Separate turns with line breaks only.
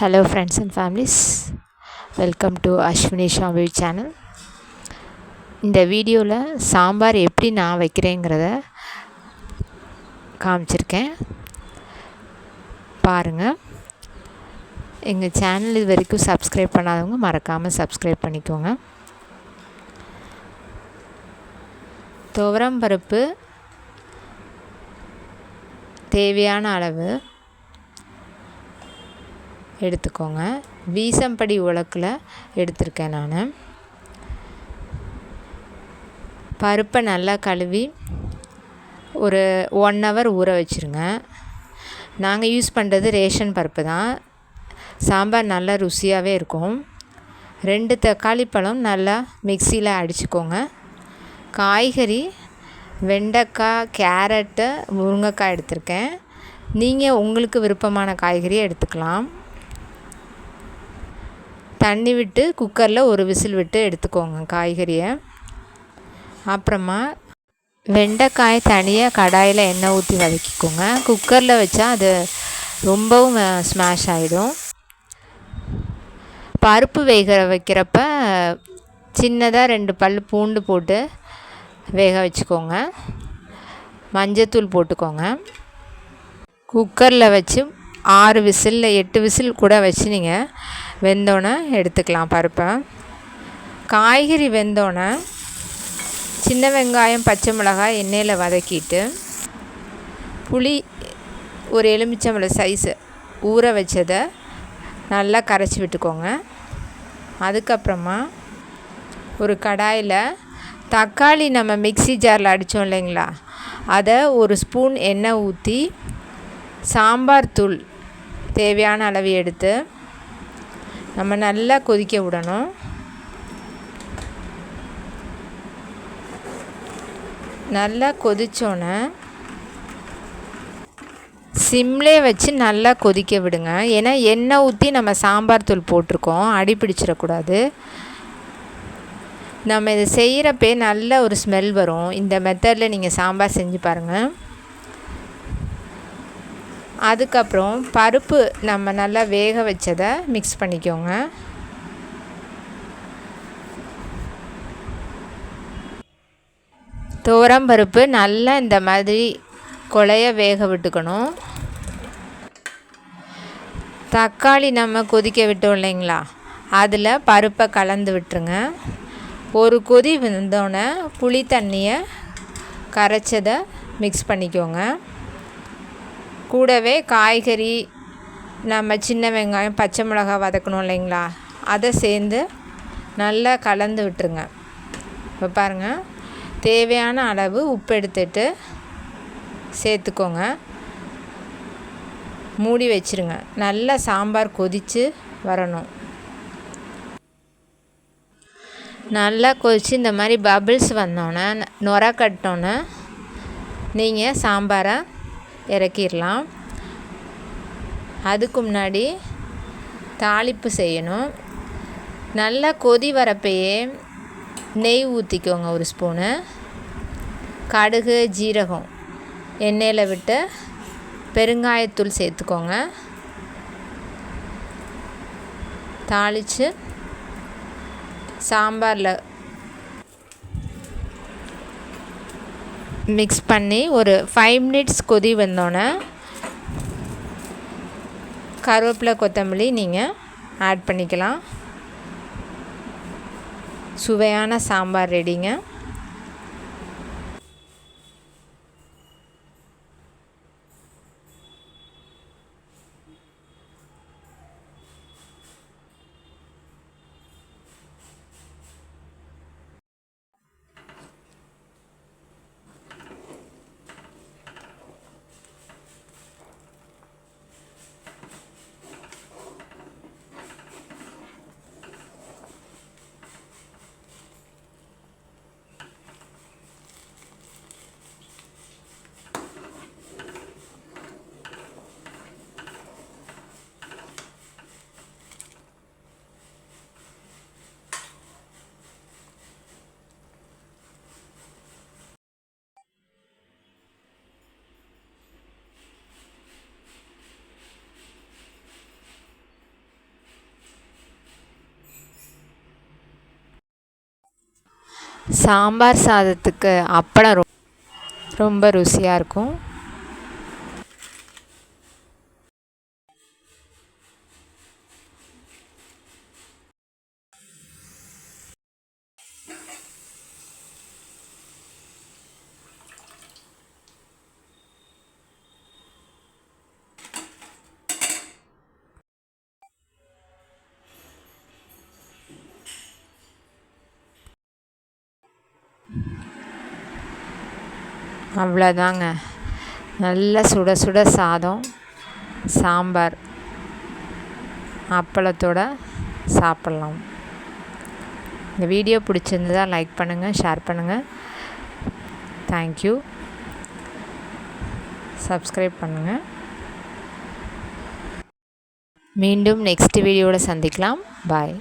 Hello friends and families welcome to Ashwini Shambi channel இந்த வீடியோவில் சாம்பார் எப்படி நான் வைக்கிறேங்கிறத காமிச்சிருக்கேன். பாருங்கள் எங்கள் சேனல் இது வரைக்கும் சப்ஸ்கிரைப் பண்ணாதவங்க மறக்காமல் சப்ஸ்கிரைப் பண்ணிக்கோங்க. துவரம் பருப்பு தேவையான அளவு எடுத்துக்கோங்க. வீசம்படி உலக்கில் எடுத்திருக்கேன் நான். பருப்பை நல்லா கழுவி ஒரு ஒன் ஹவர் ஊற வச்சுருங்க. நாங்கள் யூஸ் பண்ணுறது ரேஷன் பருப்பு தான். சாம்பார் நல்லா ருசியாகவே இருக்கும். ரெண்டு தக்காளி பழம் நல்லா மிக்சியில் அடிச்சுக்கோங்க. காய்கறி வெண்டைக்காய் கேரட்டு முருங்கைக்காய் எடுத்திருக்கேன். நீங்கள் உங்களுக்கு விருப்பமான காய்கறியை எடுத்துக்கலாம். தண்ணி விட்டு குக்கரில் ஒரு விசில் விட்டு எடுத்துக்கோங்க காய்கறியை. அப்புறமா வெண்டைக்காய் தனியாக கடாயில் எண்ணெய் ஊற்றி வதக்கிக்கோங்க. குக்கரில் வச்சா அது ரொம்பவும் ஸ்மாஷ் ஆகிடும் பருப்பு வேக வைக்கிறப்ப சின்னதாக ரெண்டு பல் பூண்டு போட்டு வேக வச்சுக்கோங்க. மஞ்சத்தூள் போட்டுக்கோங்க. குக்கரில் வச்சு ஆறு விசில் எட்டு விசில் கூட வச்சு நீங்கள் வெந்தோடனே எடுத்துக்கலாம் பருப்பை. காய்கறி வெந்தோடனே சின்ன வெங்காயம் பச்சை மிளகாய் எண்ணெயில் வதக்கிட்டு புளி ஒரு எலுமிச்சம்பழம் சைஸு ஊற வச்சதை நல்லா கரைச்சி விட்டுக்கோங்க. அதுக்கப்புறமா ஒரு கடாயில் தக்காளி நம்ம மிக்சி ஜாரில் அடித்தோம் இல்லைங்களா? அதை ஒரு ஸ்பூன் எண்ணெய் ஊற்றி சாம்பார் தூள் தேவையான அளவு எடுத்து நம்ம நல்லா கொதிக்க விடணும். நல்லா கொதித்தோன்னே சிம்லே வச்சு நல்லா கொதிக்க விடுங்க. ஏன்னா எண்ணெய் ஊற்றி நம்ம சாம்பார் தூள் போட்டிருக்கோம். அடி பிடிச்சிடக்கூடாது. நம்ம இதை செய்கிறப்பே நல்ல ஒரு ஸ்மெல் வரும். இந்த மெத்தடில் நீங்கள் சாம்பார் செஞ்சு பாருங்கள் அதுக்கப்புறம் பருப்பு நம்ம நல்லா வேக வச்சதை மிக்ஸ் பண்ணிக்கோங்க. துவரம் பருப்பு நல்லா இந்த மாதிரி கொலைய வேக விட்டுக்கணும். தக்காளி நம்ம கொதிக்க விட்டோம் இல்லைங்களா? அதில் பருப்பை கலந்து விட்டுருங்க. ஒரு கொதி வந்தோடனே புளி தண்ணியை கரைச்சதை மிக்ஸ் பண்ணிக்கோங்க. கூடவே காய்கறி நம்ம சின்ன வெங்காயம் பச்சை மிளகா வதக்கணும் இல்லைங்களா? அதை சேர்ந்து நல்லா கலந்து விட்டுருங்க. இப்போ பாருங்கள் தேவையான அளவு உப்பு எடுத்துட்டு சேர்த்துக்கோங்க. மூடி வச்சுருங்க. நல்லா சாம்பார் கொதித்து வரணும். நல்லா கொதித்து இந்த மாதிரி பபிள்ஸ் வந்தோன்னே நுர கட்டோன்னே நீங்கள் சாம்பாரை இறக்கிடலாம். அதுக்கு முன்னாடி தாளிப்பு செய்யணும். நல்லா கொதி வரப்பையே நெய் ஊற்றிக்கோங்க ஒரு ஸ்பூனு. கடுகு ஜீரகம் எண்ணெயில் விட்டு பெருங்காயத்தூள் சேர்த்துக்கோங்க. தாளித்து சாம்பாரில் மிக்ஸ் பண்ணி ஒரு ஃபைவ் மினிட்ஸ் கொதி வந்தோன்னே கருவேப்பிலை கொத்தமல்லி நீங்கள் ஆட் பண்ணிக்கலாம். சுவையான சாம்பார் ரெடிங்க சாம்பார் சாதத்துக்கு அப்பளம் ரொ ரொம்ப ருசியாக இருக்கும். அவ்வளோதாங்க. நல்ல சுட சுட சாதம் சாம்பார் அப்பளத்தோட சாப்பிட்லாம். இந்த வீடியோ பிடிச்சிருந்ததா லைக் பண்ணுங்கள் ஷேர் பண்ணுங்கள் தேங்க்யூ சப்ஸ்கிரைப் பண்ணுங்கள் மீண்டும் நெக்ஸ்ட் வீடியோவில் சந்திக்கலாம். பாய்